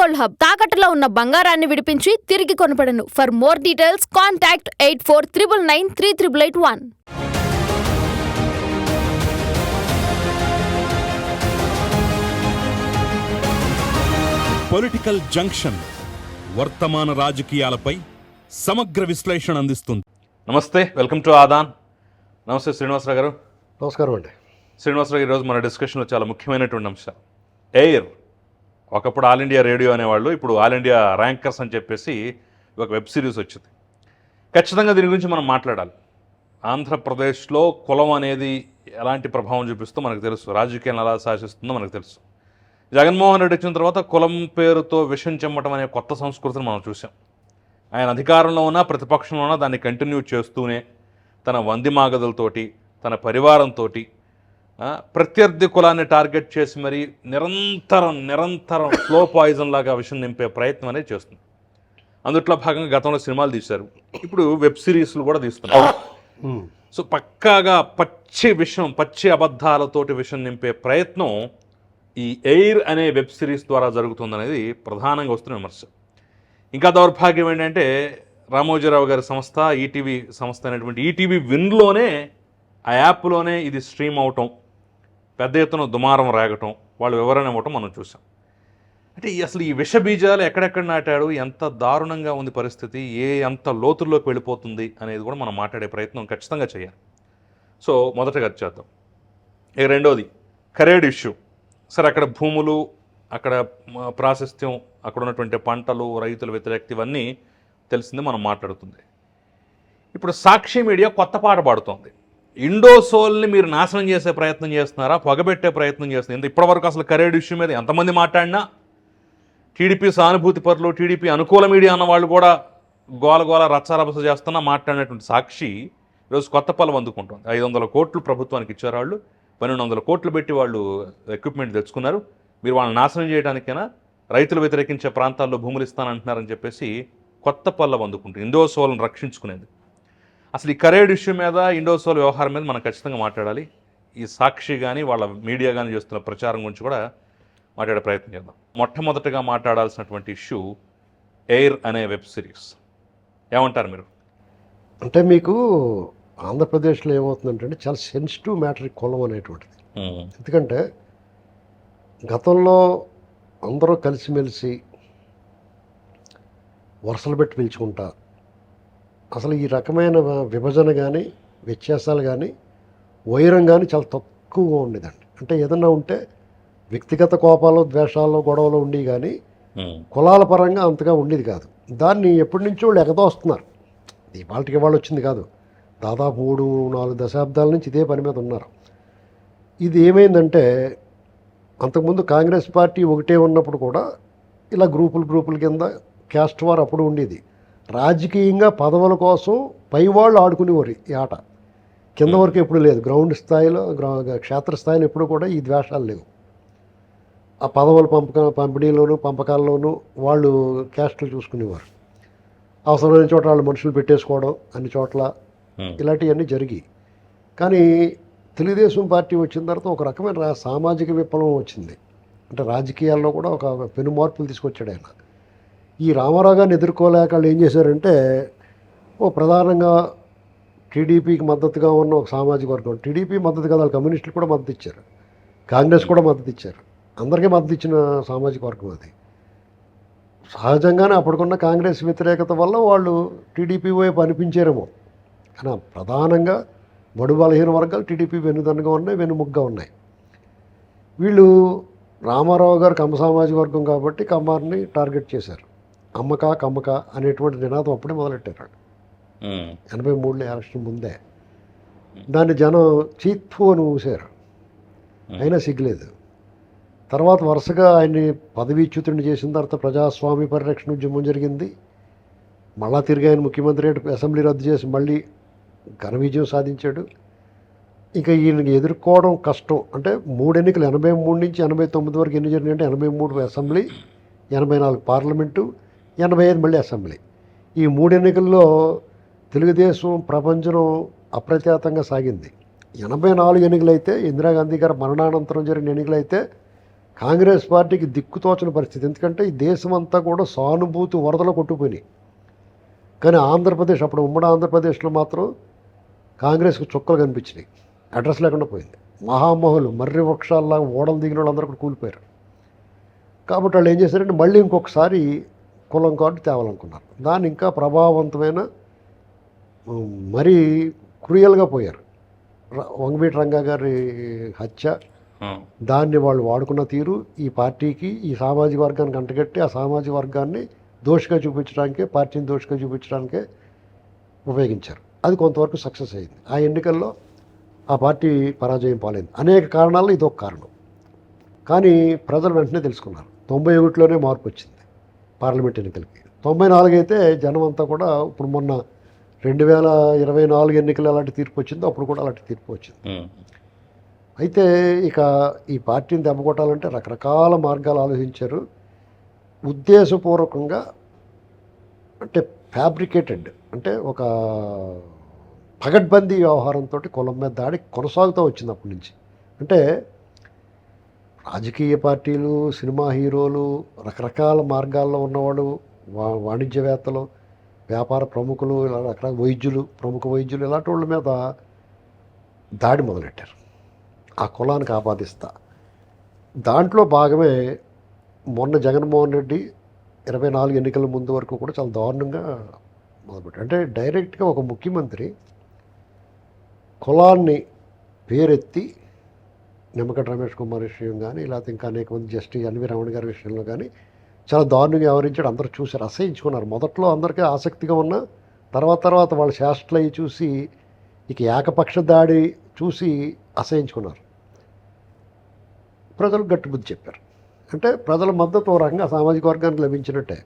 Gold hub. తాకట్టులో ఉన్న బంగారాన్ని విడిపించి తిరిగి కొనపడను for more details contact eight four triple nine three triple eight one political junction వర్తమాన రాజకీయాలపై సమగ్ర విశ్లేషణ అందిస్తుంది. నమస్తే వెల్కమ్ టు ఆదాన్ నమస్తే శ్రీనివాసరావు గారు. నమస్కారం అండి. శ్రీనివాసరావు గారు ఈరోజు మన డిస్కషన్లో చాలా ముఖ్యమైనటువంటి అంశం ఎయిర్ ఒకప్పుడు ఆల్ ఇండియా రేడియో అనేవాళ్ళు ఇప్పుడు ఆల్ ఇండియా ర్యాంకర్స్ అని చెప్పేసి ఒక వెబ్ సిరీస్ వచ్చింది. ఖచ్చితంగా దీని గురించి మనం మాట్లాడాలి. ఆంధ్రప్రదేశ్లో కులం అనేది ఎలాంటి ప్రభావం చూపిస్తుందో మనకు తెలుసు. రాజకీయాలను ఎలా శాసిస్తుందో మనకు తెలుసు. జగన్మోహన్ రెడ్డి వచ్చిన తర్వాత కులం పేరుతో విషం చెమ్మటం అనే కొత్త సంస్కృతిని మనం చూసాం ఆయన అధికారంలో ఉన్నా ప్రతిపక్షంలో ఉన్నా దాన్ని కంటిన్యూ చేస్తూనే తన వందిమాగదులతోటి తన పరివారంతో ప్రత్యర్థి కులాన్ని టార్గెట్ చేసి మరి నిరంతరం నిరంతరం స్లో పాయిజన్ లాగా విషయం నింపే ప్రయత్నం అనేది చేస్తుంది. అందుట్లో భాగంగా గతంలో సినిమాలు తీశారు. ఇప్పుడు వెబ్ సిరీస్లు కూడా తీస్తున్నారు. సో పక్కాగా పచ్చి విషయం పచ్చి అబద్ధాలతోటి విషయం నింపే ప్రయత్నం ఈ ఎయిర్ అనే వెబ్ సిరీస్ ద్వారా జరుగుతుందనేది ప్రధానంగా వస్తున్న విమర్శ. ఇంకా దౌర్భాగ్యం ఏంటంటే రామోజీరావు గారి సంస్థ ఈటీవీ సంస్థ అనేటువంటి ఈటీవీ విన్లోనే ఆ యాప్లోనే ఇది స్ట్రీమ్ అవటం పెద్ద ఎత్తున దుమారం రాగటం వాళ్ళు వివరణ ఇవ్వటం మనం చూసాం అంటే ఈ అసలు ఈ విష బీజాలు ఎక్కడెక్కడ నాటాడు ఎంత దారుణంగా ఉంది పరిస్థితి ఏ ఎంత లోతుల్లోకి వెళ్ళిపోతుంది అనేది కూడా మనం మాట్లాడే ప్రయత్నం ఖచ్చితంగా చేయాలి. సో మొదటగా చేద్దాం. ఇక రెండోది కరేడ్ ఇష్యూ. సరే అక్కడ భూములు అక్కడ ప్రాశస్త్యం అక్కడ ఉన్నటువంటి పంటలు రైతుల వ్యతిరేకత ఇవన్నీ తెలిసింది మనం మాట్లాడుతుంది. ఇప్పుడు సాక్షి మీడియా కొత్త పాట పాడుతోంది. ఇండోసోల్ని మీరు నాశనం చేసే ప్రయత్నం చేస్తున్నారా? పొగబెట్టే ప్రయత్నం చేస్తున్నారు. ఇప్పటివరకు అసలు కరేడ్ ఇష్యూ మీద ఎంతమంది మాట్లాడినా టీడీపీ సానుభూతి పరులు టీడీపీ అనుకూల మీడియా అన్న వాళ్ళు కూడా గోల గోల రచ్చారభస చేస్తున్నా మాట్లాడినటువంటి సాక్షి ఈరోజు కొత్త పలం అందుకుంటుంది. ఐదు వందల కోట్లు ప్రభుత్వానికి ఇచ్చారు వాళ్ళు పన్నెండు వందల కోట్లు పెట్టి వాళ్ళు ఎక్విప్మెంట్ తెచ్చుకున్నారు. మీరు వాళ్ళని నాశనం చేయడానికైనా రైతులు వ్యతిరేకించే ప్రాంతాల్లో భూములు ఇస్తానంటున్నారని చెప్పేసి కొత్త పల్లవ అందుకుంటుంది. ఇండోసోల్ని రక్షించుకునేది అసలు ఈ కరేడ్ ఇష్యూ మీద ఇండోసోల్ వ్యవహారం మీద మనం ఖచ్చితంగా మాట్లాడాలి. ఈ సాక్షి కానీ వాళ్ళ మీడియా కానీ చేస్తున్న ప్రచారం గురించి కూడా మాట్లాడే ప్రయత్నం చేద్దాం. మొట్టమొదటిగా మాట్లాడాల్సినటువంటి ఇష్యూ ఎయిర్ అనే వెబ్ సిరీస్. ఏమంటారు మీరు? అంటే మీకు ఆంధ్రప్రదేశ్లో ఏమవుతుందంటే చాలా సెన్సిటివ్ మ్యాటర్ కులం అనేటువంటిది. ఎందుకంటే గతంలో అందరూ కలిసిమెలిసి వరుసలు పెట్టి పిలుచుకుంటా అసలు ఈ రకమైన విభజన కానీ వ్యత్యాసాలు కానీ వైరం కానీ చాలా తక్కువగా ఉండేదండి. అంటే ఏదన్నా ఉంటే వ్యక్తిగత కోపాలు ద్వేషాలు గొడవలు ఉండి కానీ కులాల పరంగా అంతగా ఉండేది కాదు. దాన్ని ఎప్పటి నుంచో వాళ్ళు ఎగదోస్తున్నారు ఇవాళకి వాళ్ళు వచ్చింది కాదు. దాదాపు మూడు నాలుగు దశాబ్దాల నుంచి ఇదే పని మీద ఉన్నారు. ఇది ఏమైందంటే అంతకుముందు కాంగ్రెస్ పార్టీ ఒకటే ఉన్నప్పుడు కూడా ఇలా గ్రూపులు గ్రూపుల కింద క్యాస్ట్ వార్ అప్పుడు ఉండేది. రాజకీయంగా పదవుల కోసం పైవాళ్ళు ఆడుకునేవారు ఈ ఆట. కింద వరకు ఎప్పుడు లేదు. గ్రౌండ్ స్థాయిలో గ్రా- క్షేత్రస్థాయిలో ఎప్పుడు కూడా ఈ ద్వేషాలు లేవు. ఆ పదవుల పంపక పంపిణీలోను పంపకాల్లోనూ వాళ్ళు క్యాస్టులు చూసుకునేవారు. అవసరమైన చోట వాళ్ళు మనుషులు పెట్టేసుకోవడం అన్ని చోట్ల ఇలాంటివన్నీ జరిగి కానీ తెలుగుదేశం పార్టీ వచ్చిన తర్వాత ఒక రకమైన సామాజిక విప్లవం వచ్చింది. అంటే రాజకీయాల్లో కూడా ఒక పెను మార్పులు తీసుకొచ్చాడు ఆయన. ఈ రామారావు గారిని ఎదుర్కోలేక వాళ్ళు ఏం చేశారంటే ఓ ప్రధానంగా టీడీపీకి మద్దతుగా ఉన్న ఒక సామాజిక వర్గం టీడీపీ మద్దతు కదా వాళ్ళు కమ్యూనిస్టులు కూడా మద్దతు ఇచ్చారు. కాంగ్రెస్ కూడా మద్దతు ఇచ్చారు. అందరికీ మద్దతు ఇచ్చిన సామాజిక వర్గం అది. సహజంగానే అప్పటికున్న కాంగ్రెస్ వ్యతిరేకత వల్ల వాళ్ళు టీడీపీ వైపు అనిపించారేమో. కానీ ప్రధానంగా బడు బలహీన వర్గాలు టీడీపీ వెన్నుదన్నుగా ఉన్నాయి వెన్నుముగ్గా ఉన్నాయి. వీళ్ళు రామారావు గారు కమ్మ సామాజిక వర్గం కాబట్టి కమ్మారిని టార్గెట్ చేశారు. అమ్మక కమ్మక అనేటువంటి నినాదం అప్పుడే మొదలెట్టారు. ఎనభై మూడులో ఎలక్షన్ ముందే. దాన్ని జనం చీత్ఫు అని ఊసారు. అయినా సిగ్గులేదు. తర్వాత వరుసగా ఆయన్ని పదవీచ్యుతుడిని చేసిన తర్వాత ప్రజాస్వామ్య పరిరక్షణ ఉద్యమం జరిగింది. మళ్ళా తిరిగి ఆయన ముఖ్యమంత్రి అసెంబ్లీ రద్దు చేసి మళ్ళీ ఘన విజయం సాధించాడు. ఇక ఈయనకి ఎదుర్కోవడం కష్టం. అంటే మూడు ఎన్నికలు ఎనభై మూడు నుంచి ఎనభై తొమ్మిది వరకు ఎన్ని జరిగినాయి అంటే ఎనభై మూడు అసెంబ్లీ ఎనభై నాలుగు పార్లమెంటు ఎనభై ఐదు మళ్ళీ అసెంబ్లీ. ఈ మూడు ఎన్నికల్లో తెలుగుదేశం ప్రపంచం అప్రత్యాతంగా సాగింది. ఎనభై నాలుగు ఎన్నికలైతే ఇందిరాగాంధీ గారి మరణానంతరం జరిగిన ఎన్నికలైతే కాంగ్రెస్ పార్టీకి దిక్కుతోచని పరిస్థితి. ఎందుకంటే ఈ దేశం అంతా కూడా సానుభూతి వరదలో కొట్టుకుపోయినాయి. కానీ ఆంధ్రప్రదేశ్ అప్పుడు ఉమ్మడి ఆంధ్రప్రదేశ్లో మాత్రం కాంగ్రెస్కి చుక్కలు కనిపించినాయి. అడ్రస్ లేకుండా పోయింది. మహామహులు మర్రి వృక్షాల్లాగా ఓడలు దిగిన వాళ్ళందరూ కూడా కూలిపోయారు. కాబట్టి వాళ్ళు ఏం చేశారంటే మళ్ళీ ఇంకొకసారి కులం కార్డు తేవాలనుకున్నారు. దాన్ని ఇంకా ప్రభావవంతమైన మరీ క్రూయల్గా పోయారు. వంగవీటి రంగా గారి హత్య దాన్ని వాళ్ళు వాడుకున్న తీరు ఈ పార్టీకి ఈ సామాజిక వర్గానికి అంటగట్టి ఆ సామాజిక వర్గాన్ని దోషిగా చూపించడానికే పార్టీని దోషిగా చూపించడానికే ఉపయోగించారు. అది కొంతవరకు సక్సెస్ అయింది. ఆ ఎన్నికల్లో ఆ పార్టీ పరాజయం పాలైంది. అనేక కారణాల్లో ఇది ఒక కారణం. కానీ ప్రజలు వెంటనే తెలుసుకున్నారు. తొంభై ఒకటిలోనే మార్పు వచ్చింది. పార్లమెంట్ ఎన్నికలకి. తొంభై నాలుగు అయితే జనం అంతా కూడా ఇప్పుడు మొన్న రెండు వేల ఇరవై నాలుగు ఎన్నికలు ఎలాంటి తీర్పు వచ్చిందో అప్పుడు కూడా అలాంటి తీర్పు వచ్చింది. అయితే ఇక ఈ పార్టీని దెబ్బకొట్టాలంటే రకరకాల మార్గాలు ఆలోచించారు. ఉద్దేశపూర్వకంగా అంటే ఫ్యాబ్రికేటెడ్ అంటే ఒక పగడ్బందీ వ్యవహారంతో కులం మీద దాడి కొనసాగుతూ వచ్చింది అప్పటి నుంచి. అంటే రాజకీయ పార్టీలు సినిమా హీరోలు రకరకాల మార్గాల్లో ఉన్నవాడు వా వాణిజ్యవేత్తలు వ్యాపార ప్రముఖులు ఇలా రకరకాల వైద్యులు ప్రముఖ వైద్యులు ఇలాంటి వాళ్ళ మీద దాడి మొదలెట్టారు. ఆ కులానికి ఆపాదిస్తా దాంట్లో భాగమే మొన్న జగన్మోహన్ రెడ్డి ఇరవై నాలుగు ఎన్నికల ముందు వరకు కూడా చాలా దారుణంగా మొదలుపెట్టారు. అంటే డైరెక్ట్గా ఒక ముఖ్యమంత్రి కులాన్ని పేరెత్తి నిమ్మగడ్డ రమేష్ కుమార్ విషయం కానీ లేకపోతే ఇంకా అనేక మంది జస్టిస్ ఎన్వి రమణ గారి విషయంలో కానీ చాలా దారుణంగా వ్యవహరించాడు. అందరూ చూశారు అసహించుకున్నారు. మొదట్లో అందరికీ ఆసక్తిగా ఉన్న తర్వాత తర్వాత వాళ్ళ శాస్త్రలు చూసి ఇక ఏకపక్ష దాడి చూసి అసహించుకున్నారు. ప్రజలు గట్టిబుద్ధి చెప్పారు. అంటే ప్రజల మద్దతు ఓ రకంగా సామాజిక వర్గానికి లభించినట్టే.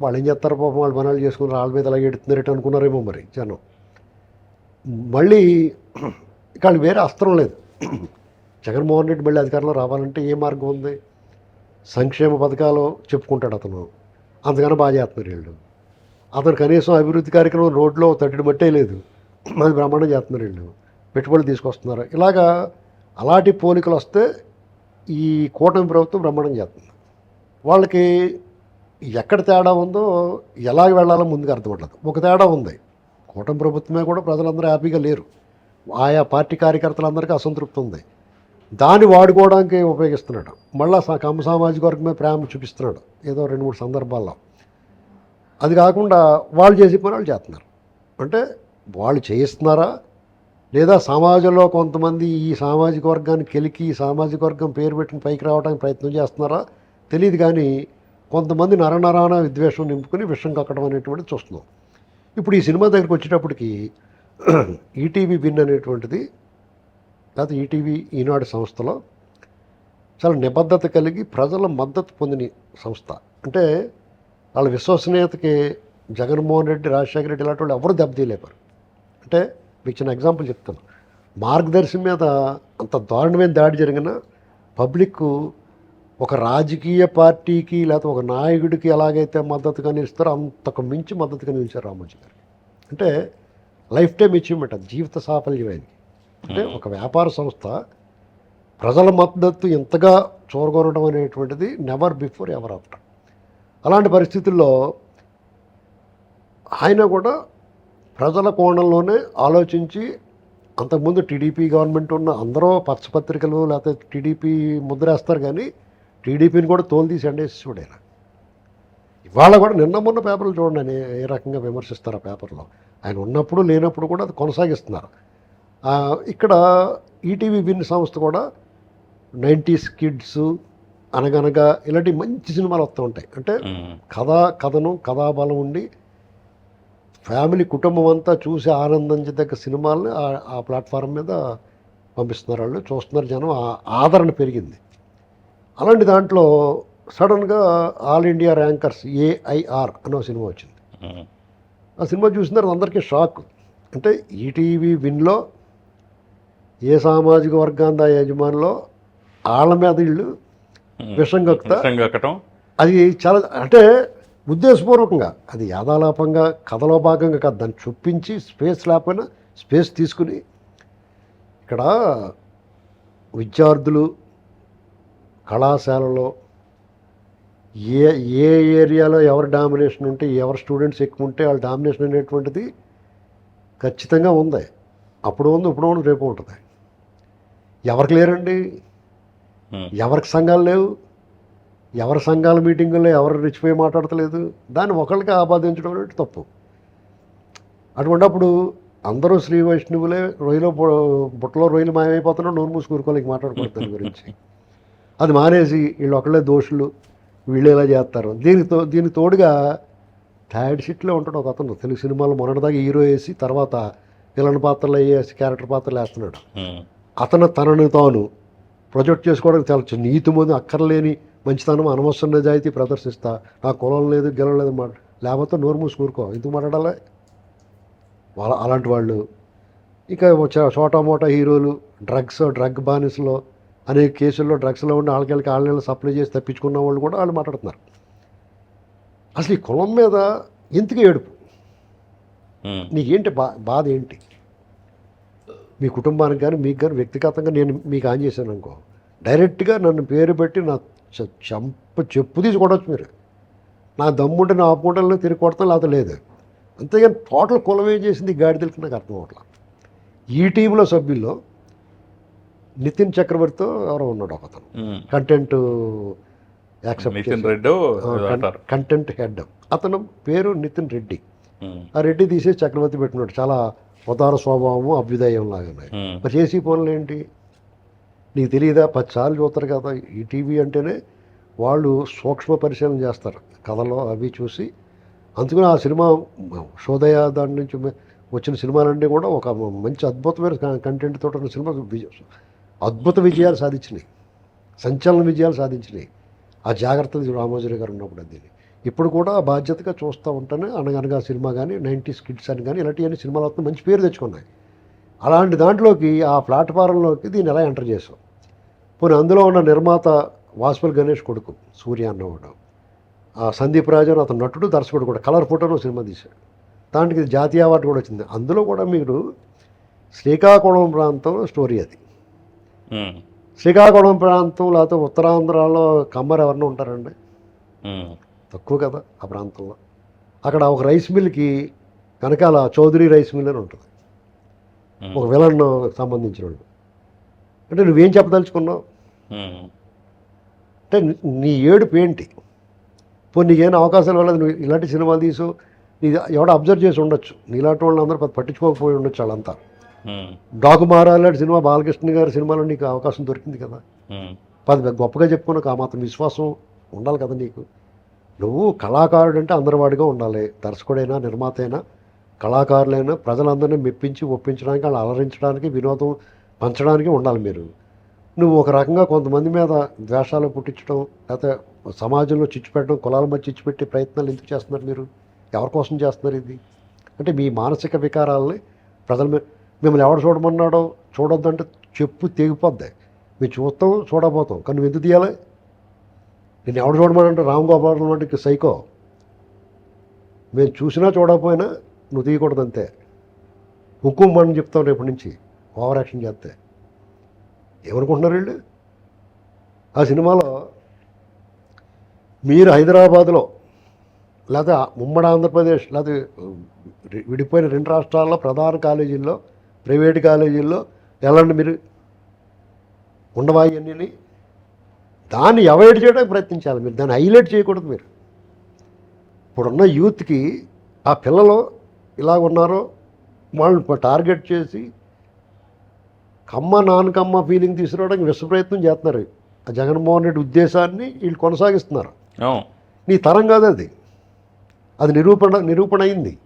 వాళ్ళు ఏం చేస్తారు పాపం? వాళ్ళు పనులు చేసుకుని వాళ్ళ మీద అలా ఎడుతున్నారట అనుకున్నారేమో మరి జనం. మళ్ళీ ఇక వేరే అస్త్రం లేదు. జగన్మోహన్ రెడ్డి మళ్ళీ అధికారంలో రావాలంటే ఏ మార్గం ఉంది? సంక్షేమ పథకాలు చెప్పుకుంటాడు అతను. అందుకని బాగా చేస్తున్నారు వీళ్ళు. అతను కనీసం అభివృద్ధి కార్యక్రమం రోడ్లో తట్టడి మట్టే లేదు. అది బ్రహ్మాండం చేస్తున్నారు వీళ్ళు. పెట్టుబడులు తీసుకొస్తున్నారు. ఇలాగా అలాంటి పోలికలు వస్తే ఈ కూటమి ప్రభుత్వం బ్రహ్మాండం చేస్తుంది. వాళ్ళకి ఎక్కడ తేడా ఉందో ఎలా వెళ్ళాలో ముందుకు అర్థమవట్లేదు. ఒక తేడా ఉంది. కూటమి ప్రభుత్వమే కూడా ప్రజలందరూ హ్యాపీగా లేరు. ఆయా పార్టీ కార్యకర్తలందరికీ అసంతృప్తి ఉంది. దాన్ని వాడుకోవడానికి ఉపయోగిస్తున్నాడు. మళ్ళీ కమ్మ సామాజిక వర్గమే ప్రేమ చూపిస్తున్నాడు. ఏదో రెండు మూడు సందర్భాల్లో. అది కాకుండా వాళ్ళు చేసే పని వాళ్ళు చేస్తున్నారు. అంటే వాళ్ళు చేయిస్తున్నారా? లేదా సమాజంలో కొంతమంది ఈ సామాజిక వర్గాన్ని కెలికి ఈ సామాజిక వర్గం పేరు పెట్టిన పైకి రావడానికి ప్రయత్నం చేస్తున్నారా? తెలియదు కానీ కొంతమంది నరనరాన విద్వేషం నింపుకుని విషం కక్కడం అనేటువంటిది చూస్తున్నాం. ఇప్పుడు ఈ సినిమా దగ్గరికి వచ్చేటప్పటికి ఈటీవీ బిన్ అనేటువంటిది లేకపోతే ఈటీవీ ఈనాడు సంస్థలో చాలా నిబద్ధత కలిగి ప్రజల మద్దతు పొందిన సంస్థ. అంటే వాళ్ళ విశ్వసనీయతకి జగన్మోహన్ రెడ్డి రాజశేఖర రెడ్డి ఇలాంటి వాళ్ళు ఎవరు దెబ్బతీయలేపారు. అంటే మీకు చిన్న ఎగ్జాంపుల్ చెప్తాను. మార్గదర్శి మీద అంత దారుణమైన దాడి జరిగిన పబ్లిక్ ఒక రాజకీయ పార్టీకి లేకపోతే ఒక నాయకుడికి ఎలాగైతే మద్దతుగా నిలుస్తారో అంతకు మించి మద్దతుగా నిలిచారు రామోజీ గారు. అంటే లైఫ్ టైం అచీవ్మెంట్ అది జీవిత సాఫల్యం అంటే ఒక వ్యాపార సంస్థ ప్రజల మద్దతు ఎంతగా చూరగొనడం అనేటువంటిది నెవర్ బిఫోర్ ఎవర్ ఆఫ్టర్ అలాంటి పరిస్థితుల్లో ఆయన కూడా ప్రజల కోణంలోనే ఆలోచించి అంతకుముందు టీడీపీ గవర్నమెంట్ ఉన్న అందరూ పచ్చపత్రికలు లేకపోతే టీడీపీ ముద్రేస్తారు కానీ టీడీపీని కూడా తోలు తీసి ఎండేసి చూడాలి. ఇవాళ కూడా నిన్న మొన్న పేపర్లు చూడండి ఏ రకంగా విమర్శిస్తారు ఆ పేపర్లో. ఆయన ఉన్నప్పుడు లేనప్పుడు కూడా అది కొనసాగిస్తున్నారు. ఇక్కడ ఈటీవీ విన్ సంస్థ కూడా నైంటీస్ కిడ్స్ అనగనగా ఇలాంటి మంచి సినిమాలు వస్తూ ఉంటాయి. అంటే కథా కథనం కథాబలం ఉండి ఫ్యామిలీ కుటుంబం అంతా చూసి ఆనందించదగ్గ సినిమాలని ఆ- ప్లాట్ఫామ్ మీద పంపిస్తున్నారు వాళ్ళు. చూస్తున్నారు జనం ఆ- ఆదరణ పెరిగింది. అలాంటి దాంట్లో సడన్గా ఆల్ ఇండియా ర్యాంకర్స్ ఏఐఆర్ అనే సినిమా వచ్చింది. ఆ సినిమా చూసిన తర్వాత అందరికీ షాక్. అంటే ఈటీవీ విన్లో ఏ సామాజిక వర్గాంద యజమానిలో వాళ్ళ మీద వీళ్ళు కక్కుతా? విషం కక్కటం. అది చాలా అంటే ఉద్దేశపూర్వకంగా అది యాదాలాపంగా కథలో భాగంగా కాదు దాన్ని చొప్పించి స్పేస్ లేకపోయినా స్పేస్ తీసుకుని ఇక్కడ విద్యార్థులు కళాశాలలో ఏ ఏ ఏరియాలో ఎవరి డామినేషన్ ఉంటే ఎవరి స్టూడెంట్స్ ఎక్కువ ఉంటే వాళ్ళ డామినేషన్ అనేటువంటిది ఖచ్చితంగా ఉంది. అప్పుడు ఉంది ఇప్పుడు ఉంది రేపు ఉంటుంది. ఎవరికి లేరండి? ఉమ్, ఎవరికి సంఘాలు లేవు? ఎవరి సంఘాల మీటింగుల్లో ఎవరు రెచ్చిపోయి మాట్లాడతలేదు? దాన్ని ఒకరికి ఆపాదించడం అనేది తప్పు. అటువంటిప్పుడు అందరూ శ్రీ వైష్ణవులే రొయ్యలో బుట్టలో రొయ్యలు మాయమైపోతున్నా నోరు మూసి కూరుకోలేక మాట్లాడుకుంటారు దాని గురించి. అది మానేసి వీళ్ళు ఒకళ్ళే దోషులు వీళ్ళు ఇలా చేస్తారు. దీనితో దీనికి తోడుగా థర్డ్ షీట్లో ఉంటాడు ఒక అతను. తెలుగు సినిమాలో మొన్నటిదాకా హీరో వేసి తర్వాత విలన్ పాత్రలు వేసి క్యారెక్టర్ పాత్రలు వేస్తున్నాడు. ఉమ్, అతను తనను తాను ప్రొజెక్ట్ చేసుకోవడానికి చాలా చిన్న నీతి మంది అక్కర్లేని మంచితనం అనవసరం నిజాయితీ ప్రదర్శిస్తా. నా కులం లేదు గెలం లేదు మాట. లేకపోతే నోరు మూసి కూరుకో ఎందుకు మాట్లాడాలి? వాళ్ళ అలాంటి వాళ్ళు. ఇక చోటా మోటా హీరోలు డ్రగ్స్ డ్రగ్ బానిసలో అనేక కేసుల్లో డ్రగ్స్లో ఉండి వాళ్ళకి వాళ్ళని సప్లై చేసి తప్పించుకున్న వాళ్ళు కూడా వాళ్ళు మాట్లాడుతున్నారు. అసలు ఈ కులం మీద ఎందుకు ఏడుపు? నీకేంటి బా బాధ ఏంటి? మీ కుటుంబానికి కానీ మీకు కానీ వ్యక్తిగతంగా నేను మీకు ఆన్ చేశాను అనుకో డైరెక్ట్గా నన్ను పేరు పెట్టి నా చంప చెప్పు తీసి కొడవచ్చు మీరు. నా దమ్ముంటే నా ఆపుకుంటే తిరిగి కొడతాం లేకపోతే లేదు. అంతేగాని టోటల్ కులం ఏం చేసింది గాడిదలకి నాకు అర్థం అవట్లా ఈ టీంలో సభ్యుల్లో నితిన్ చక్రవర్తితో ఎవరో ఉన్నాడు ఒక అతను ఉమ్. Content accept content head. అతను పేరు నితిన్ రెడ్డి. ఆ రెడ్డి తీసేసి చక్రవర్తి పెట్టుకున్నాడు. చాలా ఉదార స్వభావము అభ్యుదయం లాగా ఉన్నాయి. ఉమ్, మరి చేసి పనులు ఏంటి? నీకు తెలియదా? పదిసార్లు చూస్తారు కదా ఈ టీవీ అంటేనే వాళ్ళు సూక్ష్మ పరిశీలన చేస్తారు. కథలో అవి చూసి అందుకని ఆ సినిమా శోదయ దాని నుంచి వచ్చిన సినిమాలన్నీ కూడా ఒక మంచి అద్భుతమైన కంటెంట్ తోటి ఉన్న సినిమా అద్భుత విజయాలు సాధించినాయి. సంచలన విజయాలు సాధించినాయి. ఆ జాగ్రత్తలు రామోజీ గారు ఉన్నప్పుడు అది. ఇప్పుడు కూడా బాధ్యతగా చూస్తూ ఉంటానే. అనగనగా సినిమా కానీ నైంటీస్ కిడ్స్ అని కానీ ఇలాంటివన్నీ సినిమాలు వస్తే మంచి పేరు తెచ్చుకున్నాయి. అలాంటి దాంట్లోకి ఆ ప్లాట్ఫారంలోకి దీన్ని ఎలా ఎంటర్ చేసాం పోనీ అందులో ఉన్న నిర్మాత వాసుపల్ గణేష్ కొడుకు సూర్య అన్నవాడు. ఆ సందీప్ రాజన్ అతను నటుడు దర్శకుడు కూడా. కలర్ ఫోటోలో సినిమా తీశాడు. దానికి జాతీయ అవార్డు కూడా వచ్చింది. అందులో కూడా మీరు శ్రీకాకుళం ప్రాంతం స్టోరీ అది. శ్రీకాకుళం ప్రాంతం లేకపోతే ఉత్తరాంధ్రలో కమ్మరు ఎవరన్నా ఉంటారండి? తక్కువ కదా ఆ ప్రాంతంలో. అక్కడ ఒక రైస్ మిల్కి వెనకాల చౌదరి రైస్ మిల్ అని ఉంటుంది. ఒక విలన్ సంబంధించిన వాళ్ళు అంటే నువ్వేం చెప్పదలుచుకున్నావు? అంటే నీ- ఏడుపు ఏంటి? పోనీ నీకేమైనా అవకాశాలు వెళ్ళదు నువ్వు ఇలాంటి సినిమాలు తీసు నీ ఎవడో అబ్జర్వ్ చేసి ఉండొచ్చు. నీలాంటి వాళ్ళు అందరూ పట్టించుకోకపోయి ఉండొచ్చు వాళ్ళంతా. ఉమ్, డాకు మారాలాంటి సినిమా బాలకృష్ణ గారి సినిమాలో నీకు అవకాశం దొరికింది కదా. పది గొప్పగా చెప్పుకున్నాక ఆ మాత్రం విశ్వాసం ఉండాలి కదా నీకు. నువ్వు కళాకారుడు అంటే అందరివాడిగా ఉండాలి. దర్శకుడైనా నిర్మాత అయినా కళాకారులైనా ప్రజలందరినీ మెప్పించి ఒప్పించడానికి వాళ్ళు అలరించడానికి వినోదం పంచడానికి ఉండాలి మీరు. నువ్వు ఒక రకంగా కొంతమంది మీద ద్వేషాలు పుట్టించడం లేకపోతే సమాజంలో చిచ్చు పెట్టడం కులాల మధ్య చిచ్చు పెట్టే ప్రయత్నాలు ఎందుకు చేస్తున్నారు మీరు? ఎవరి కోసం చేస్తున్నారు ఇది? అంటే మీ మానసిక వికారాలని ప్రజల మీద మిమ్మల్ని ఎవడు చూడమన్నాడో చూడొద్దంటే చెప్పు తెగిపోద్ది. మేము చూస్తాం చూడబోతాం. కానీ నువ్వు ఎందుకు తీయాలి? నేను ఎవడు చూడమనంటే రామ్ గోపాల్ వంటి సైకో. మేము చూసినా చూడకపోయినా నువ్వు తీయకూడదు అంతే. హుకుమని చెప్తాం రేపటి నుంచి. ఓవర్ యాక్షన్ చేస్తే. ఏమనుకుంటున్నారు వీళ్ళు? ఆ సినిమాలో మీరు హైదరాబాద్లో లేదా ఉమ్మడి ఆంధ్రప్రదేశ్ లేదా విడిపోయిన రెండు రాష్ట్రాల్లో ప్రధాన కాలేజీల్లో ప్రైవేట్ కాలేజీల్లో ఎలాంటి మీరు ఉండవా ఇవన్నీ దాన్ని అవాయిడ్ చేయడానికి ప్రయత్నించాలి మీరు. దాన్ని హైలైట్ చేయకూడదు మీరు. ఇప్పుడున్న యూత్కి ఆ పిల్లలు ఇలా ఉన్నారో వాళ్ళని టార్గెట్ చేసి కమ్మ నాన్ కమ్మ ఫీలింగ్ తీసుకురావడానికి విశ్వ ప్రయత్నం చేస్తున్నారు. ఆ జగన్మోహన్ రెడ్డి ఉద్దేశాన్ని వీళ్ళు కొనసాగిస్తున్నారు. నీ తరం కాదు అది. అది నిరూపణ నిరూపణ అయింది.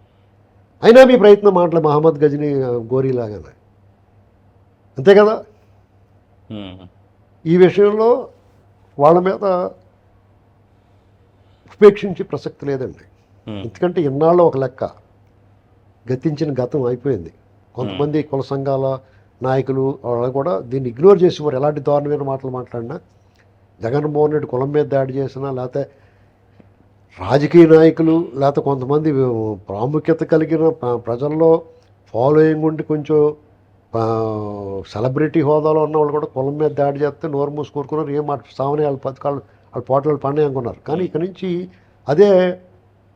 అయినా మీ ప్రయత్నం మాటలే మహమ్మద్ గజని గోరీలాగానే అంతే కదా? ఈ విషయంలో వాళ్ళ మీద ఉపేక్షించే ప్రసక్తి లేదండి. ఎందుకంటే ఇన్నాళ్ళు ఒక లెక్క గతించిన గతం అయిపోయింది. కొంతమంది కుల సంఘాల నాయకులు వాళ్ళు కూడా దీన్ని ఇగ్నోర్ చేసి వారు ఎలాంటి దారుణమైన మాటలు మాట్లాడినా జగన్మోహన్ రెడ్డి కులం మీద దాడి చేసినా లేకపోతే రాజకీయ నాయకులు లేకపోతే కొంతమంది ప్రాముఖ్యత కలిగిన ప్ర- ప్రజల్లో ఫాలోయింగ్ ఉండి కొంచెం సెలబ్రిటీ హోదాలో ఉన్న వాళ్ళు కూడా కులం మీద దాడి చేస్తే నోరు మూసుకూరుకున్నారు ఏం మాట సామని వాళ్ళ పథకాలు వాళ్ళ పోటలు పండే అనుకున్నారు కానీ ఇక నుంచి అదే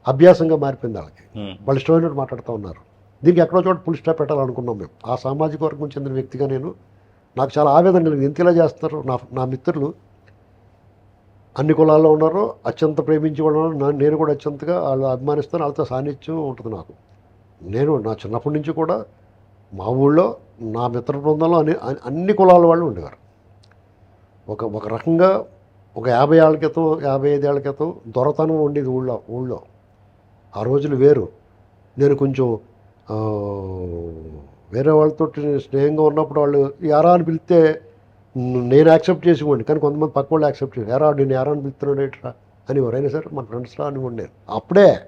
అభ్యాసంగా మారిపోయింది వాళ్ళకి. వాళ్ళు ఇష్టమైనట్టు మాట్లాడుతూ ఉన్నారు. దీనికి ఎక్కడో చోట పులి స్టాప్ పెట్టాలనుకున్నాం మేము. ఆ సామాజిక వర్గం చెందిన వ్యక్తిగా నేను నాకు చాలా ఆవేదన కలిగింది. ఎంత ఇలా చేస్తారు నా నా మిత్రులు అన్ని కులాల్లో ఉన్నారు అత్యంత ప్రేమించి వాళ్ళు ఉన్నారు. నేను కూడా అత్యంతగా వాళ్ళు అభిమానిస్తాను వాళ్ళతో సాన్నిధ్యం ఉంటుంది నాకు. నేను నా చిన్నప్పటి నుంచి కూడా మా ఊళ్ళో నా మిత్ర బృందంలో అన్ని అన్ని- కులాల వాళ్ళు ఉండేవారు. ఒక ఒక రకంగా ఒక యాభై ఏళ్ళ క్రితం యాభై ఐదు ఏళ్ళ క్రితం దొరతనం ఉండేది ఊళ్ళో ఊళ్ళో. ఆ రోజులు వేరు. నేను కొంచెం వేరే వాళ్ళతో స్నేహంగా ఉన్నప్పుడు వాళ్ళు ఎరా అని పిలిస్తే నేను యాక్సెప్ట్ చేసేవాడిని. కానీ కొంతమంది పక్క వాళ్ళు యాక్సెప్ట్ చేసి ఎరా నేను ఎరా అని పిలుస్తున్నాడు ఏంట్రా? అని ఎవరైనా సరే మన ఫ్రెండ్స్లో అని ఉండేది. అప్పుడే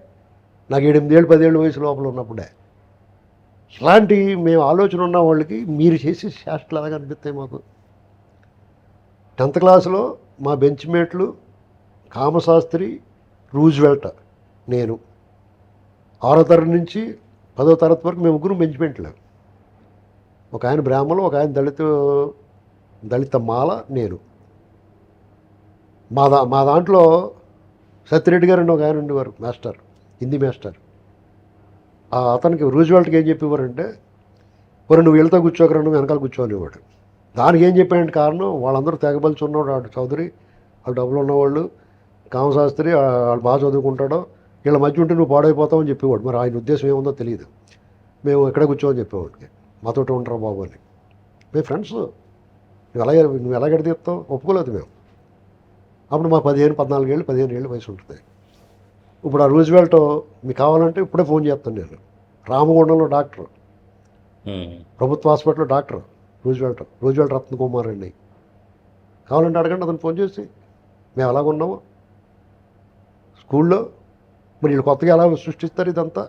నాకు ఎనిమిదేళ్ళు పదేళ్ళు వయసు లోపల ఉన్నప్పుడే. ఇలాంటి మేము ఆలోచన ఉన్న వాళ్ళకి మీరు చేసే శాస్త్రాలు ఎలాగ అనిపిస్తాయి మాకు? టెన్త్ క్లాస్లో మా బెంచ్ మేట్లు కామశాస్త్రి రూజ్వెల్ట నేను. ఆరో తరగతి నుంచి పదో తరగతి వరకు మేము ముగ్గురు బెంచ్ మేట్లు ఒక ఆయన బ్రాహ్మణులు ఒక ఆయన దళిత దళిత మాల నేను. మా దా మా దాంట్లో సత్యరెడ్డి గారు అని ఒక ఆయన ఉండేవారు మాస్టర్ హిందీ మాస్టర్. అతనికి రూజ్వెల్ట్కి ఏం చెప్పేవారంటే మరి నువ్వు వెళ్తా కూర్చోకరా నువ్వు వెనకాల కూర్చోనేవాడు దానికి ఏం చెప్పాడంటే కారణం వాళ్ళందరూ తెగబలిచి ఉన్నాడు అటు చౌదరి. వాళ్ళు డబ్బులు ఉన్నవాళ్ళు. కామశాస్త్రి వాళ్ళు బాగా చదువుకుంటాడో. వీళ్ళ మధ్య ఉంటే నువ్వు పాడైపోతావు అని చెప్పేవాడు. మరి ఆయన ఉద్దేశం ఏముందో తెలియదు మేము ఎక్కడ కూర్చోమని చెప్పేవాడికి. మాతోటి ఉంటారా బాబు అని. మీ ఫ్రెండ్స్. నువ్వు ఎలా నువ్వు ఎలా గడితీస్తావు? ఒప్పుకోలేదు మేము. అప్పుడు మా పదిహేను పద్నాలుగు ఏళ్ళు పదిహేను ఏళ్ళు వయసు ఉంటుంది. ఇప్పుడు ఆ రూజ్వెల్ట్ మీకు కావాలంటే ఇప్పుడే ఫోన్ చేస్తాను నేను. రామగుండంలో డాక్టర్. ప్రభుత్వ హాస్పిటల్లో doctor Roosevelt Roosevelt Ratna Kumar అండి కావాలంటే అడగండి అతను ఫోన్ చేసి మేము ఎలాగ ఉన్నాము? స్కూల్లో? మరి వీళ్ళు కొత్తగా ఎలా సృష్టిస్తారు ఇదంతా?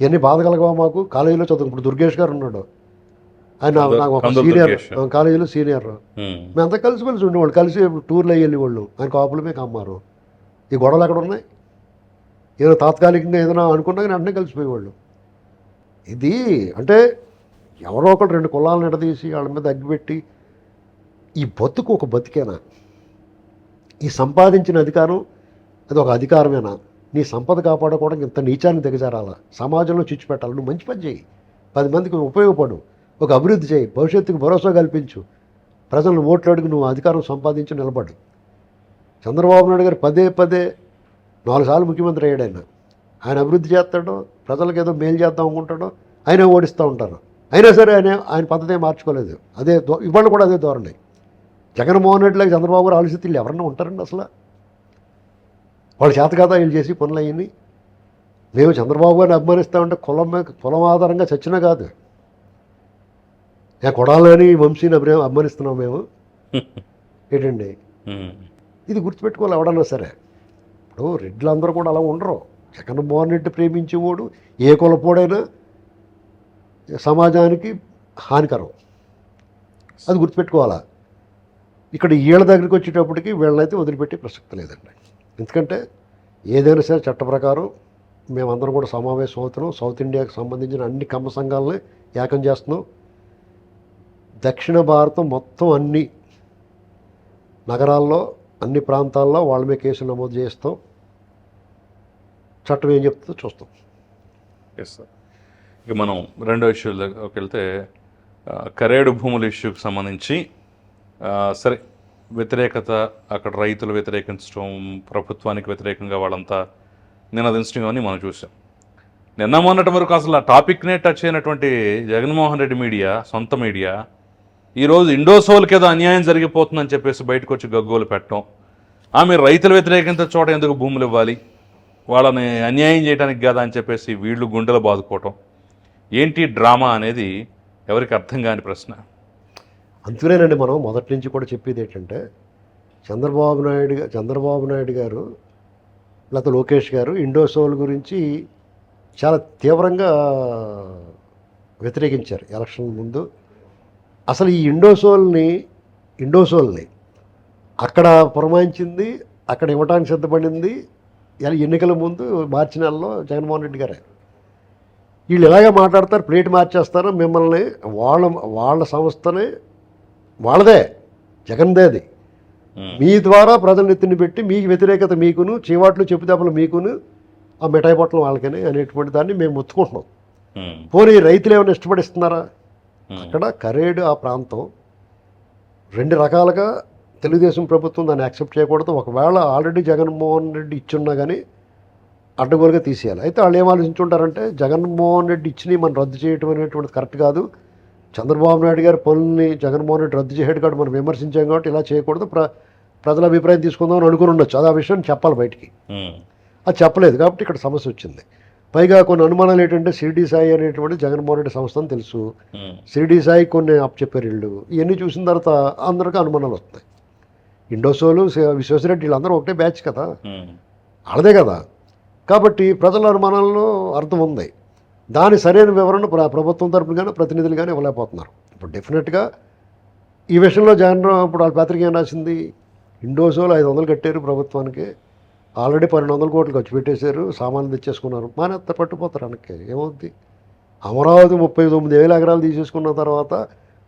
ఇవన్నీ బాధ కలగవా మాకు? కాలేజీలో చదువు ఇప్పుడు దుర్గేష్ గారు ఉన్నాడు. ఆయన నాకు ఒక సీనియర్. కాలేజీలో సీనియర్. మేమంతా కలిసి కలిసి ఉండేవాళ్ళు. కలిసి టూర్లు వెళ్ళేవాళ్ళు. ఆయన కాపులు మీకు అమ్మారు ఈ గొడవలు ఎక్కడ ఉన్నాయి? ఏదో తాత్కాలికంగా ఏదైనా అనుకున్నా కానీ అన్నీ కలిసిపోయేవాళ్ళు. ఇది అంటే ఎవరో ఒకటి రెండు కులాలను ఎడదీసి వాళ్ళ మీద అగ్గిపెట్టి ఈ బతుకు ఒక బతికేనా? ఈ సంపాదించిన అధికారం అది ఒక అధికారమేనా? నీ సంపద కాపాడుకోవడానికి ఇంత నీచాన్ని దిగజారాలా? సమాజంలో చిచ్చు పెట్టాలి? నువ్వు మంచి పని చేయి. పది మందికి ఉపయోగపడు. ఒక అభివృద్ధి చేయి. భవిష్యత్తుకు భరోసా కల్పించు. ప్రజలను ఓట్లాడుకు నువ్వు అధికారం సంపాదించి నిలబడు. చంద్రబాబు నాయుడు గారు పదే పదే నాలుగు సార్లు ముఖ్యమంత్రి అయ్యాడు ఆయన. ఆయన అభివృద్ధి చేస్తాడో ప్రజలకు ఏదో మేలు చేద్దాం అనుకుంటాడో ఆయన ఓడిస్తూ ఉంటారు. అయినా సరే ఆయన ఆయన పద్ధతి ఏం మార్చుకోలేదు. అదే ఇవాళ కూడా అదే ధోరణి. జగన్మోహన్ రెడ్డి లాగా చంద్రబాబు గారు ఆలోచిస్తే వీళ్ళు ఎవరన్నా ఉంటారండి అసలు? వాళ్ళు చేతకాదా వీళ్ళు చేసి పనులు అయ్యి మేము చంద్రబాబు గారిని అభిమానిస్తామంటే కులం కులం ఆధారంగా చచ్చినా కాదు. నేను కొడాలని వంశీని అభిమానం అభిమానిస్తున్నాం మేము. ఏంటండి? ఇది గుర్తుపెట్టుకోవాలి ఎవడన్నా సరే. ఇప్పుడు రెడ్లు అందరూ కూడా అలా ఉండరు. జగన్మోహన్ రెడ్డి ప్రేమించేవాడు ఏ కులపోడైనా సమాజానికి హానికరం. అది గుర్తుపెట్టుకోవాలా? ఇక్కడ వీళ్ళ దగ్గరికి వచ్చేటప్పటికి వీళ్ళనైతే వదిలిపెట్టే ప్రసక్తి లేదండి. ఎందుకంటే ఏదైనా సరే చట్ట ప్రకారం మేమందరం కూడా సమావేశం అవుతున్నాం. సౌత్ ఇండియాకి సంబంధించిన అన్ని కమ్మ సంఘాలని ఏకం చేస్తున్నాం. దక్షిణ భారతం మొత్తం అన్ని నగరాల్లో అన్ని ప్రాంతాల్లో వాళ్ళ మీద కేసులు నమోదు చేస్తాం. చట్టం ఏం చెప్తుందో చూస్తాం. ఎస్ సార్ ఇక మనం రెండో ఇష్యూలోకి వెళ్తే కరేడు భూముల ఇష్యూకి సంబంధించి సరే వ్యతిరేకత అక్కడ రైతులు వ్యతిరేకించడం ప్రభుత్వానికి వ్యతిరేకంగా వాళ్ళంతా నినదించడం అని మనం చూసాం. నిన్న మొన్నటి వరకు అసలు ఆ టాపిక్నే టచ్ అయినటువంటి జగన్మోహన్ రెడ్డి మీడియా సొంత మీడియా ఈరోజు ఇండోసోల్కి ఏదో అన్యాయం జరిగిపోతుందని చెప్పేసి బయటకు వచ్చి గగ్గోలు పెట్టడం. ఆమె రైతులు వ్యతిరేకించే చోట ఎందుకు భూములు ఇవ్వాలి? వాళ్ళని అన్యాయం చేయడానికి కదా అని చెప్పేసి వీళ్ళు గుండెలు బాదుకోవటం. ఏంటి డ్రామా అనేది ఎవరికి అర్థం కాని ప్రశ్న. అందుకనేనండి మనం మొదటి నుంచి కూడా చెప్పేది ఏంటంటే చంద్రబాబు నాయుడు చంద్రబాబు నాయుడు గారు లేకపోతే లోకేష్ గారు ఇండోసోల్ గురించి చాలా తీవ్రంగా వ్యతిరేకించారు ఎలక్షన్ ముందు. అసలు ఈ ఇండోసోల్ని ఇండోసోల్ని అక్కడ పురమాయించింది అక్కడ ఇవ్వడానికి సిద్ధపడింది ఎన్నికల ముందు మార్చి నెలలో జగన్మోహన్ రెడ్డి గారే. వీళ్ళు ఇలాగే మాట్లాడతారు ప్లేట్ మార్చేస్తారు మిమ్మల్ని వాళ్ళ వాళ్ళ సంస్థనే వాళ్ళదే జగన్దే అది మీ ద్వారా ప్రజలను ఎత్తిని పెట్టి మీకు వ్యతిరేకత మీకును చీవాట్లు చెప్పుదెబ్బలు మీకును ఆ మిఠాయి పొట్టలు వాళ్ళకని అనేటువంటి దాన్ని మేము ముత్తుకుంటున్నాం పోనీ రైతులు ఏమైనా ఇష్టపడిస్తున్నారా అక్కడ కరేడు ఆ ప్రాంతం రెండు రకాలుగా తెలుగుదేశం ప్రభుత్వం దాన్ని యాక్సెప్ట్ చేయకూడదు. ఒకవేళ ఆల్రెడీ జగన్మోహన్ రెడ్డి ఇచ్చున్నా కానీ అడ్డగోలుగా తీసేయాలి. అయితే వాళ్ళు ఏం ఆలోచించుంటారంటే జగన్మోహన్ రెడ్డి ఇచ్చినవి మనం రద్దు చేయటం అనేటువంటిది కరెక్ట్ కాదు. చంద్రబాబు నాయుడు గారి పనుల్ని జగన్మోహన్ రెడ్డి రద్దు చేయడు కాబట్టి మనం విమర్శించాం కాబట్టి ఇలా చేయకూడదు. ప్ర ప్రజల అభిప్రాయం తీసుకుందాం అని అనుకుని ఉండొచ్చు. అది ఆ విషయం చెప్పాలి బయటికి. అది చెప్పలేదు కాబట్టి ఇక్కడ సమస్య వచ్చింది. పైగా కొన్ని అనుమానాలు ఏంటంటే షిరిడి సాయి అనేటువంటి జగన్మోహన్ రెడ్డి సంస్థ అని తెలుసు. షిరిడి సాయి కొన్ని అప్పచెప్పారు వీళ్ళు. ఇవన్నీ చూసిన తర్వాత అందరికీ అనుమానాలు వస్తాయి. ఇండోసోలు విశ్వేశ్వరరెడ్డి వీళ్ళందరూ ఒకటే బ్యాచ్ కదా. వాళ్ళదే కదా. కాబట్టి ప్రజల అనుమానాల్లో అర్థం ఉంది. దాని సరైన వివరణ ప్ర- ప్రభుత్వం తరపున కానీ ప్రతినిధులు కానీ ఇవ్వలేకపోతున్నారు. ఇప్పుడు డెఫినెట్గా ఈ విషయంలో జగన్ ఇప్పుడు వాళ్ళ పత్రిక ఏం రాసింది? ఇండోసోలు ఐదు వందలు కట్టారు ప్రభుత్వానికి. ఆల్రెడీ పన్నెండు వందల కోట్లు ఖర్చు పెట్టేశారు సామాన్లు తెచ్చేసుకున్నారు. మానేత్త పట్టుపోతారు వెనక్కి ఏమవుద్ది? అమరావతి ముప్పై తొమ్మిది వేల ఎకరాలు తీసేసుకున్న తర్వాత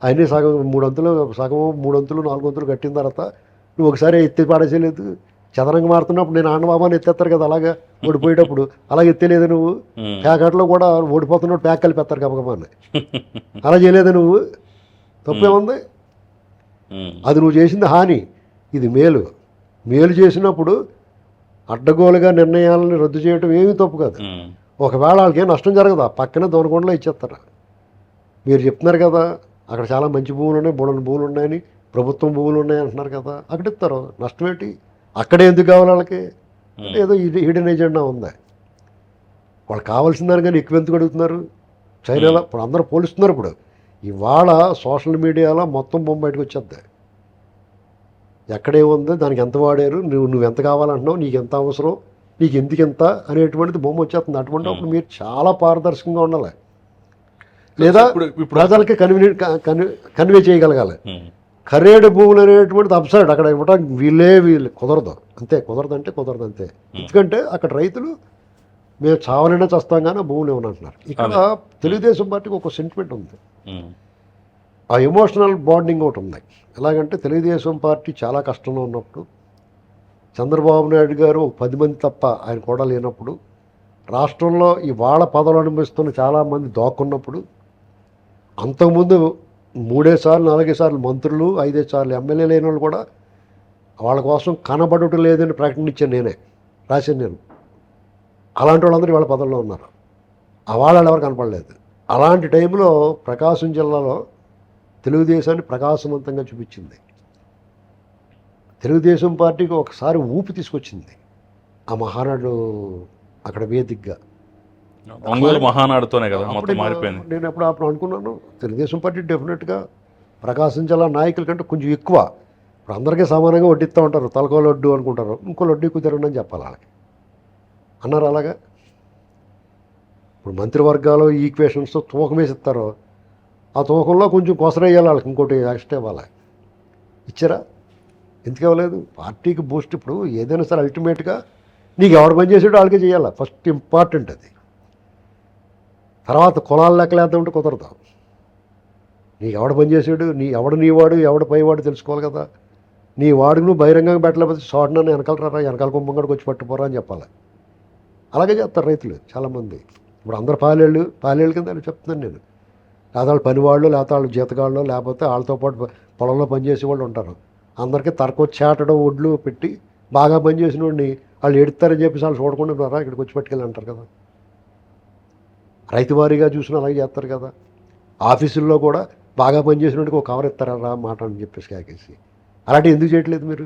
అన్నీ సగం మూడొంతులు సగం మూడొంతులు నాలుగొంతులు కట్టిన తర్వాత నువ్వు ఒకసారి ఎత్తి పాడేసేయలేదు చదరంగా మారుతున్నప్పుడు నేను ఆండబాబాని ఎత్తేస్తారు కదా అలాగా ఓడిపోయేటప్పుడు. అలాగే ఎత్తేలేదు నువ్వు. ప్యాకెట్లో కూడా ఓడిపోతున్నప్పుడు ప్యాక్ కలిపేస్తారు కప్పకమాన్ని అలా చేయలేదు నువ్వు. తప్పేముంది? అది నువ్వు చేసింది హాని. ఇది మేలు. మేలు చేసినప్పుడు అడ్డగోలుగా నిర్ణయాలను రద్దు చేయడం ఏమీ తప్పు కాదు. ఒకవేళ వాళ్ళకి ఏం నష్టం జరగదా పక్కనే దొనకొండలో ఇచ్చేస్తారు? మీరు చెప్తున్నారు కదా అక్కడ చాలా మంచి భూములు ఉన్నాయి బోడని భూములు ఉన్నాయని ప్రభుత్వం భూములు ఉన్నాయి అంటున్నారు కదా అక్కడ ఇస్తారు. నష్టం ఏంటి? అక్కడే ఎందుకు కావాలి వాళ్ళకి? ఏదో ఈడెన్ ఎజెండా ఉంది? వాళ్ళు కావాల్సిందని కానీ ఎక్కువ ఎందుకు అడుగుతున్నారు? చైనాలో ఇప్పుడు అందరూ పోలుస్తున్నారు ఇప్పుడు. ఇవాళ సోషల్ మీడియాలో మొత్తం బొమ్మ బయటకు వచ్చేద్ది ఎక్కడేముంది దానికి ఎంత వాడారు? నువ్వు నువ్వు ఎంత కావాలంటున్నావు? నీకు ఎంత అవసరం? నీకు ఎందుకు ఎంత అనేటువంటిది బొమ్మ వచ్చేస్తుంది. అటువంటి అప్పుడు మీరు చాలా పారదర్శకంగా ఉండాలి. లేదా ప్రజలకి కన్వీనియంట్ కన్వే చేయగలగాలి. ఖరేడు భూములు అనేటువంటిది అప్సైడ్ అక్కడ ఇవ్వడానికి వీళ్ళే వీళ్ళు. కుదరదు. అంతే. కుదరదు అంటే కుదరదు అంతే ఎందుకంటే అక్కడ రైతులు మేము చావనైనా చస్తాం కానీ భూములు ఇవ్వనంటున్నారు. ఇక్కడ తెలుగుదేశం పార్టీకి ఒక సెంటిమెంట్ ఉంది. ఆ ఎమోషనల్ బాండింగ్ ఒకటి ఉంది. ఎలాగంటే తెలుగుదేశం పార్టీ చాలా కష్టంలో ఉన్నప్పుడు చంద్రబాబు నాయుడు గారు పది మంది తప్ప ఆయన కూడా లేనప్పుడు రాష్ట్రంలో ఈ వాళ్ళ పదవులు అనుభవిస్తున్న చాలామంది దాక్కున్నప్పుడు అంతకుముందు మూడే సార్లు నాలుగే సార్లు మంత్రులు ఐదే సార్లు ఎమ్మెల్యే లేని వాళ్ళు కూడా వాళ్ళ కోసం కనబడటం లేదని ప్రకటన ఇచ్చాను నేనే రాశాను నేను. అలాంటి వాళ్ళందరూ వాళ్ళ పదవుల్లో ఉన్నారు. ఆ వాళ్ళు ఎవరు కనపడలేదు. అలాంటి టైంలో ప్రకాశం జిల్లాలో తెలుగుదేశాన్ని ప్రకాశవంతంగా చూపించింది. తెలుగుదేశం పార్టీకి ఒకసారి ఊపి తీసుకొచ్చింది. ఆ మహానాడు అక్కడ వేదికగా. ఒంగోలు మహానాడుతోనే కదా మొత్తం మారిపోయింది. నేను ఎప్పుడు అప్పుడు అనుకున్నాను. తెలుగుదేశం పార్టీ డెఫినెట్గా ప్రకాశం జిల్లా నాయకుల కంటే కొంచెం ఎక్కువ. ఇప్పుడు అందరికీ సమానంగా వడ్డిస్తూ ఉంటారు. తలకో లడ్డు అనుకుంటారు. ఇంకో లడ్డు తినండి అని చెప్పాలి వాళ్ళకి. అన్నారు అలాగా. ఇప్పుడు మంత్రివర్గాలు ఈక్వేషన్స్ తూకం వేసి ఇస్తారు. ఆ తూకంలో కొంచెం కొసరేయాలి వాళ్ళకి ఇంకోటి ఎక్స్ట్రా ఇవ్వాలి. ఇచ్చారా? ఎందుకు ఇవ్వలేదు? పార్టీకి బూస్ట్ ఇప్పుడు ఏదైనా సరే అల్టిమేట్గా నీకు ఎవడు పని చేసాడో వాళ్ళకే చేయాలి. ఫస్ట్ ఇంపార్టెంట్ అది. తర్వాత కులాలు లెక్కలేద్దామంటే కుదరదు. నీ ఎవడ పని చేసాడు నీ ఎవడు నీ వాడు ఎవడ పైవాడు తెలుసుకోవాలి కదా. నీ వాడు నువ్వు బహిరంగంగా పెట్టలేకపోతే షార్ట్ నన్ను వెనకాల రారా వెనకాల కుంభంగడికి వచ్చి పట్టుపోరా అని చెప్పాలి. అలాగే చేస్తారు రైతులు చాలామంది. ఇప్పుడు అందరు పాలేళ్ళు పాలేళ్ళు కింద చెప్తున్నాను నేను. లేదా వాళ్ళు పనివాళ్ళు లేకపోతే వాళ్ళు జీతగాళ్ళు లేకపోతే వాళ్ళతో పాటు పొలంలో పనిచేసే వాళ్ళు ఉంటారు. అందరికీ తరకొచ్చి ఒడ్లు పెట్టి బాగా పనిచేసిన వాడిని వాళ్ళు ఎడతారని చెప్పేసి వాళ్ళు చూడకుండా రా ఇక్కడికి వచ్చి పట్టుకెళ్ళి అంటారు కదా. రైతు వారీగా చూసిన అలాగే చేస్తారు కదా. ఆఫీసుల్లో కూడా బాగా పనిచేసినట్టుగా ఒక కవర్ ఇస్తారా రా మాట అని చెప్పేసి కాకేసి. అలాంటివి ఎందుకు చేయట్లేదు మీరు?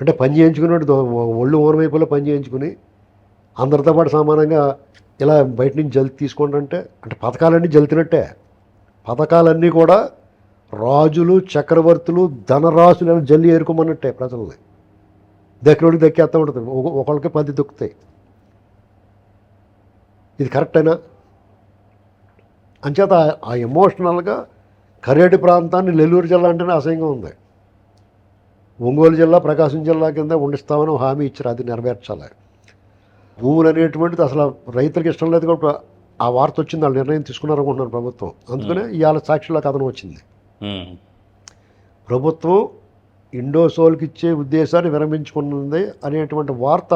అంటే పని చేయించుకున్నట్టు ఒళ్ళు ఊరమైపులో పని చేయించుకుని అందరితో పాటు సమానంగా ఇలా బయట నుంచి జల్ తీసుకోండి అంటే అంటే పథకాలన్నీ జల్తినట్టే పథకాలన్నీ కూడా రాజులు చక్రవర్తులు ధనరాశులు జల్లి ఏరుకోమన్నట్టే ప్రజల్ని. దక్కినోడికి దక్కేస్తూ ఉంటుంది. ఒక- ఒకళ్ళకి పది దొక్కుతాయి. ఇది కరెక్టేనా? అంచేత ఆ ఎమోషనల్గా కరేటి ప్రాంతాన్ని నెల్లూరు జిల్లా అంటేనే అసహ్యంగా ఉంది. ఒంగోలు జిల్లా ప్రకాశం జిల్లా కింద ఉండిస్తామని హామీ ఇచ్చారు. అది నెరవేర్చాలి. భూములు అనేటువంటిది అసలు రైతులకు ఇష్టం లేదు కాబట్టి ఆ వార్త వచ్చింది వాళ్ళు నిర్ణయం తీసుకున్నారు అనుకుంటున్నారు ప్రభుత్వం. అందుకనే ఇవాళ సాక్షిలో కథనం వచ్చింది. ప్రభుత్వం ఇండోసోల్కి ఇచ్చే ఉద్దేశాన్ని విరమించుకున్నది అనేటువంటి వార్త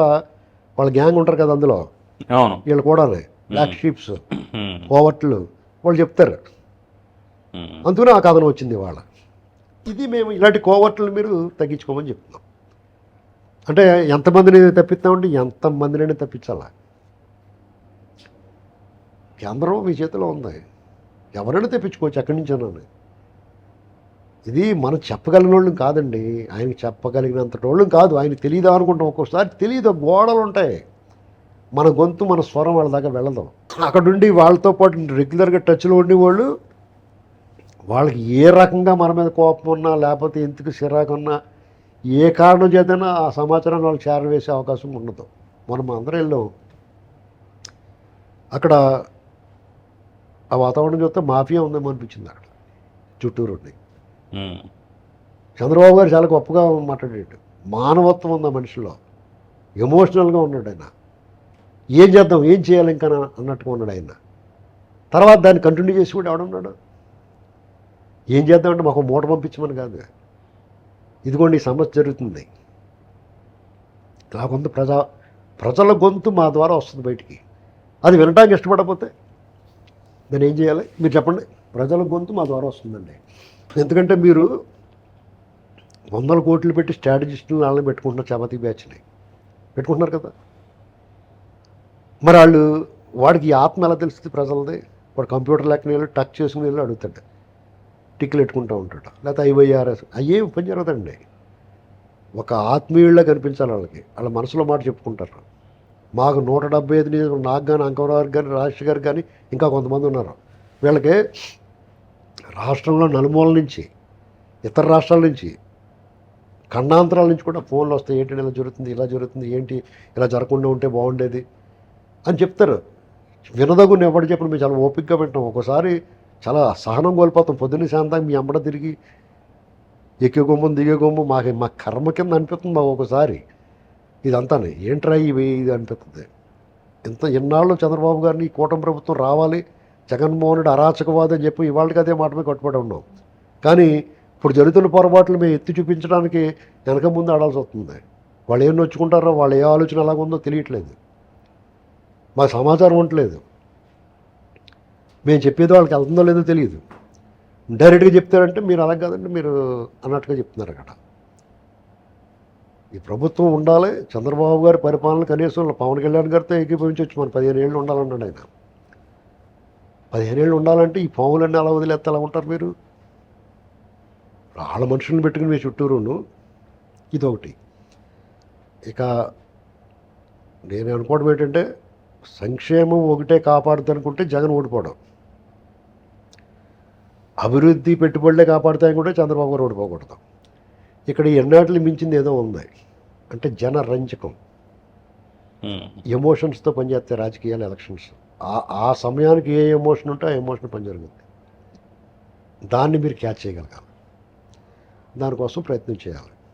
వాళ్ళ గ్యాంగ్ ఉంటారు కదా అందులో. వీళ్ళు కూడా బ్లాక్ షీప్స్ కోవట్లు వాళ్ళు చెప్తారు. అందుకనే ఆ కథనం వచ్చింది వాళ్ళ ఇది మేము ఇలాంటి కోవట్లు మీరు తగ్గించుకోమని చెప్తున్నాం. అంటే ఎంతమందిని తప్పిస్తామంటే ఎంతమందినైనా తప్పించాలా? కేంద్రం మీ చేతిలో ఉంది. ఎవరైనా తెప్పించుకోవచ్చు? ఎక్కడి నుంచైనా ఇది మనం చెప్పగలిగిన వాళ్ళం కాదండి. ఆయనకి చెప్పగలిగినంత వాళ్ళం కాదు. ఆయన తెలియదా అనుకుంటాం. ఒక్కోసారి తెలియదు గోడలు ఉంటాయి. మన గొంతు మన స్వరం వాళ్ళ దాకా వెళ్ళదు. అక్కడుండి వాళ్ళతో పాటు రెగ్యులర్గా టచ్లో ఉండేవాళ్ళు వాళ్ళకి ఏ రకంగా మన మీద కోపం ఉన్నా లేకపోతే ఎందుకు సిరాకున్నా ఏ కారణం చేతనా ఆ సమాచారాన్ని వాళ్ళు చేరవేసే అవకాశం ఉండదు. మనం అందరం వెళ్ళాం. అక్కడ ఆ వాతావరణం చూస్తే మాఫియా ఉందేమో అనిపించింది అక్కడ చుట్టూరు ఉమ్, చంద్రబాబు గారు చాలా గొప్పగా మాట్లాడాడు. మానవత్వం ఉంది మనిషిలో. ఎమోషనల్గా ఉన్నాడు ఆయన. ఏం చేద్దాం ఏం చేయాలి ఇంకా అన్నట్టుగా ఉన్నాడు ఆయన. తర్వాత దాన్ని కంటిన్యూ చేసి కూడా ఎవడున్నాడు? ఏం చేద్దామంటే మాకు మూట పంపించమని కాదు. ఇదిగోండి ఈ సమస్య జరుగుతుంది. కాకుండా ప్రజా ప్రజల గొంతు మా ద్వారా వస్తుంది బయటికి. అది వినడానికి ఇష్టపడకపోతే దాన్ని ఏం చేయాలి? మీరు చెప్పండి. ప్రజల గొంతు మా ద్వారా వస్తుందండి. ఎందుకంటే మీరు వందల కోట్లు పెట్టి స్ట్రాటజిస్టులు వాళ్ళని పెట్టుకుంటున్నారు చపాతీ బ్యాచ్ని. పెట్టుకుంటున్నారు కదా. మరి వాళ్ళు వాడికి ఆత్మ ఎలా తెలుస్తుంది ప్రజలది? వాడు కంప్యూటర్ లెక్కన వెళ్ళి టచ్ చేసుకుని వెళ్ళి అడుగుతాడు. టిక్కులు పెట్టుకుంటూ ఉంటాడు. లేకపోతే ఐవైఆర్ఎస్ అయ్యే పని జరగదండి. ఒక ఆత్మీయుళ్ళ కనిపించాలి వాళ్ళకి. వాళ్ళ మనసులో మాట చెప్పుకుంటారు. మాకు నూట డెబ్బై ఐదు నియోజకవర్గం నాకు కానీ అంకవరావు కానీ రాజశేఖర్ గారు కానీ ఇంకా కొంతమంది ఉన్నారు. వీళ్ళకి రాష్ట్రంలో నలుమూల నుంచి ఇతర రాష్ట్రాల నుంచి ఖండాంతరాల నుంచి కూడా ఫోన్లు వస్తాయి. ఏంటి ఇలా జరుగుతుంది ఇలా జరుగుతుంది ఏంటి ఇలా జరగకుండా ఉంటే బాగుండేది అని చెప్తారు. వినదగుని ఎవరు చెప్పిన మేము చాలా ఓపికగా వింటాం. ఒకసారి చాలా సహనం కోల్పోతాం. పొద్దున్న శాంతం మీ అమ్మడ తిరిగి ఎక్కే గుమ్మం దిగే గుమ్మం మాకు మా కర్మ కింద అనిపిస్తుంది మాకు ఒకసారి. ఇదంతానే. ఏంట్రా ఇవి? ఇది అనిపిస్తుంది. ఇంత ఎన్నాళ్ళు చంద్రబాబు గారిని కూటమి ప్రభుత్వం రావాలి జగన్మోహన్ రెడ్డి అరాచకవాది అని చెప్పి ఇవాళకి అదే మాట మీద కట్టుబడి ఉన్నాం. కానీ ఇప్పుడు జరుగుతున్న పొరపాట్లు మేము ఎత్తి చూపించడానికి వెనక ముందు ఆడాల్సి వస్తుంది. వాళ్ళు ఏం నొచ్చుకుంటారో వాళ్ళు ఏ ఆలోచన ఎలాగుందో తెలియట్లేదు. మా సమాచారం ఉండట్లేదు. మేము చెప్పేది వాళ్ళకి వెళ్తుందో లేదో తెలియదు. డైరెక్ట్గా చెప్తారంటే మీరు అలా కాదండి మీరు అన్నట్టుగా చెప్తున్నారు అక్కడ. ఈ ప్రభుత్వం ఉండాలి చంద్రబాబు గారి పరిపాలన కనీసం పవన్ కళ్యాణ్ గారితో ఏకీభవించవచ్చు మన పదిహేను ఏళ్ళు ఉండాలన్నాడు ఆయన. పదిహేను ఏళ్ళు ఉండాలంటే ఈ పాములన్నీ అలా వదిలేస్తే ఎలా ఉంటారు మీరు? వాళ్ళ మనుషులను పెట్టుకుని మీ చుట్టూరును. ఇదొకటి. ఇక నేను అనుకోవడం ఏంటంటే సంక్షేమం ఒకటే కాపాడుతుంది అనుకుంటే జగన్ ఓడిపోవడం. అభివృద్ధి పెట్టుబడులే కాపాడుతాయనుకుంటే చంద్రబాబు గారు ఓడిపోకూడదు ఇక్కడ ఎన్నాటిని మించింది ఏదో ఉంది. అంటే జన రంజకం. ఎమోషన్స్తో పనిచేస్తాయి రాజకీయాలు ఎలక్షన్స్. ఆ ఆ సమయానికి ఏ ఎమోషన్ ఉంటే ఆ ఎమోషన్ పని జరుగుతుంది దాన్ని మీరు క్యాచ్ చేయగలగాలి. దానికోసం ప్రయత్నం చేయాలి.